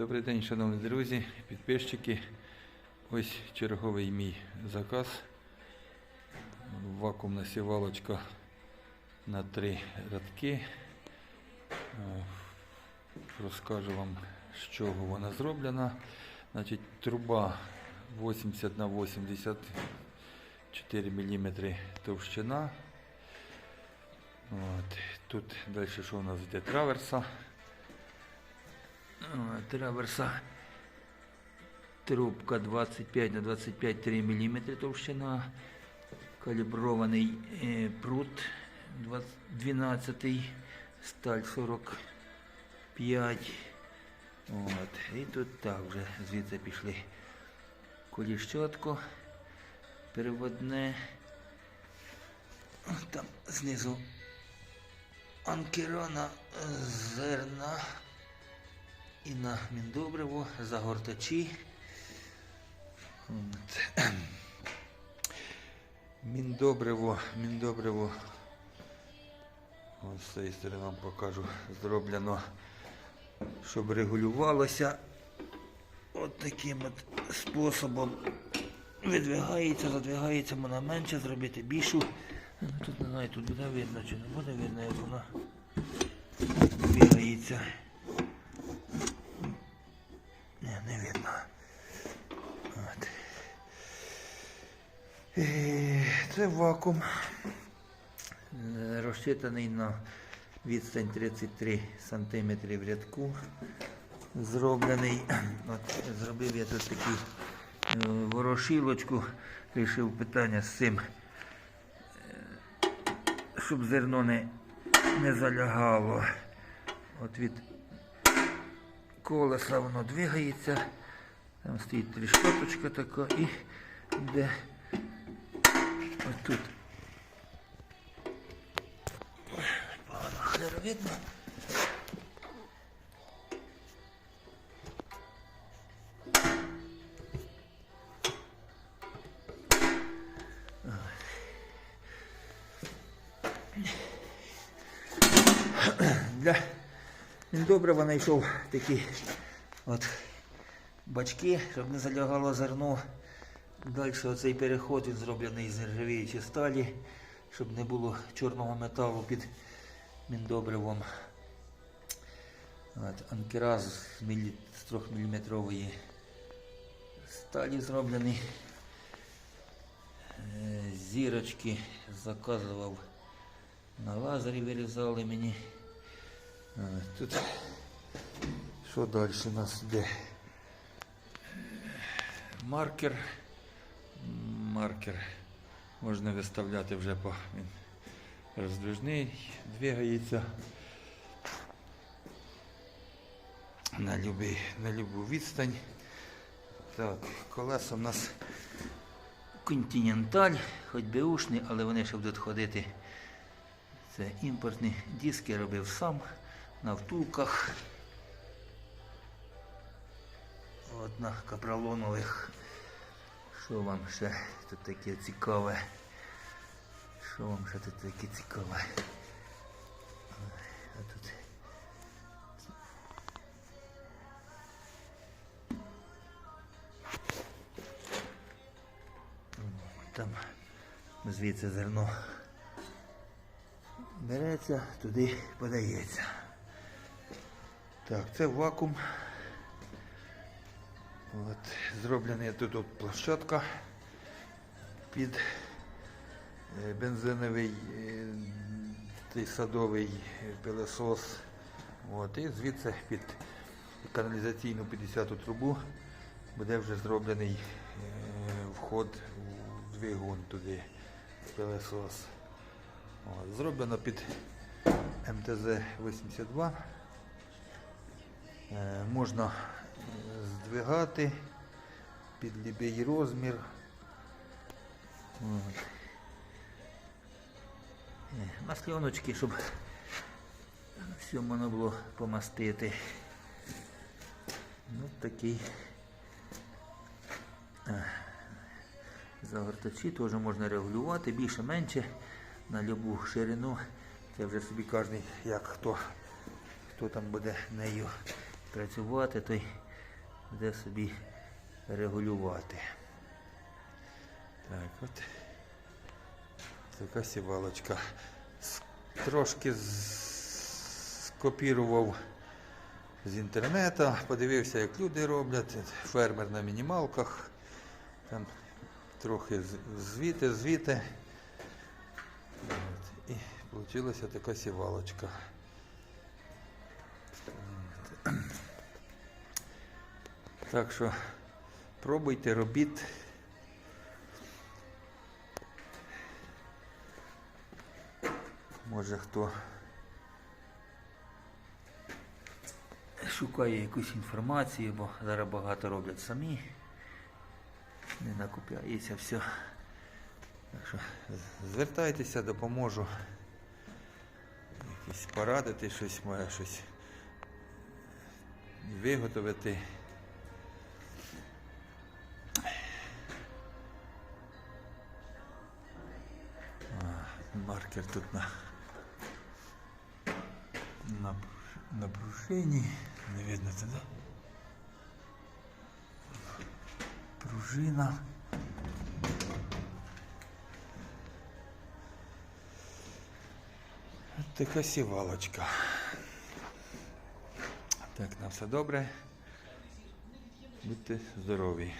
Добрий день, шановні друзі, підписчики. Ось черговий мій заказ. Вакуумна сівалочка на три рядки. Е, Розкажу вам, з чого вона зроблена. Значить, труба 80 на 84 мм товщина. От. Тут далі що у нас йде траверса. Траверса трубка 25 на 25 3 мм товщина. Калібрований прут 12 сталь 45. От. І тут так вже звідси пішли коліщотко переводне. Там знизу анкерона зерна і на міндобриво, загортачі. Міндобриво, міндобриво. Ось з цієї сторони вам покажу. Зроблено, щоб регулювалося от таким от способом. Видвигається, задвигається, вона менше, зробити більшу. Ну, Тут не знаю, тут буде видно чи не буде видно, як вона бігається. Це вакуум. Е, Розчитаний на відстань 33 см рядку. Зроблений. От, зробив я тут таку е, ворошилочку. Рішив питання з цим, е, щоб зерно не, не залягало. От від колеса воно двигається. Там стоїть тріщоточка така і йде отут. Погано хлеро видно. Для Добре знайшов такі от бачки, щоб не залягало зерно. Далі оцей переход він зроблений з нержавіючої сталі, щоб не було чорного металу під міндобривом. От, анкераз з, 3 мм сталі зроблений. Е, Зірочки заказував на лазері, вирізали мені. Тут що далі у нас йде? Маркер. Маркер. Можна виставляти вже по він роздвижний, двигається на, любий, на любу відстань. Так, колеса у нас континенталь, хоч би ушні, але вони ще будуть ходити. Це імпортні диски робив сам на втулках. От на капролонових. Що вам ще тут таке цікаве? Що вам ще тут таке цікаве? А тут там звідси зерно береться, туди подається. Так, це вакуум. От, зроблена тут площадка під е, бензиновий е, той садовий пилосос. От, і звідси під каналізаційну 50-ту трубу буде вже зроблений е, вход у двигун туди, пилосос. От, зроблено під МТЗ-82. Е, Можна е, під будь-який розмір. От. Е, щоб все можна було помастити. Ну, такий е, загортачі теж можна регулювати, більше-менше на любу ширину. Це вже собі кожен, як хто, хто там буде нею працювати, той де собі регулювати. Так, от така сівалочка. Трошки скопірував з інтернету, подивився, як люди роблять, фермер на мінімалках. Там трохи звіти, звіти. І вийшла така сівалочка. Так що пробуйте, робіть. Може хто шукає якусь інформацію, бо зараз багато роблять самі. Не накупляється все. Так що звертайтеся, допоможу. Якісь порадити щось, може щось виготовити. Маркер тут на, на, на. Не видно туди. Пружина. От така сівалочка. Так, на все добре. Будьте здорові.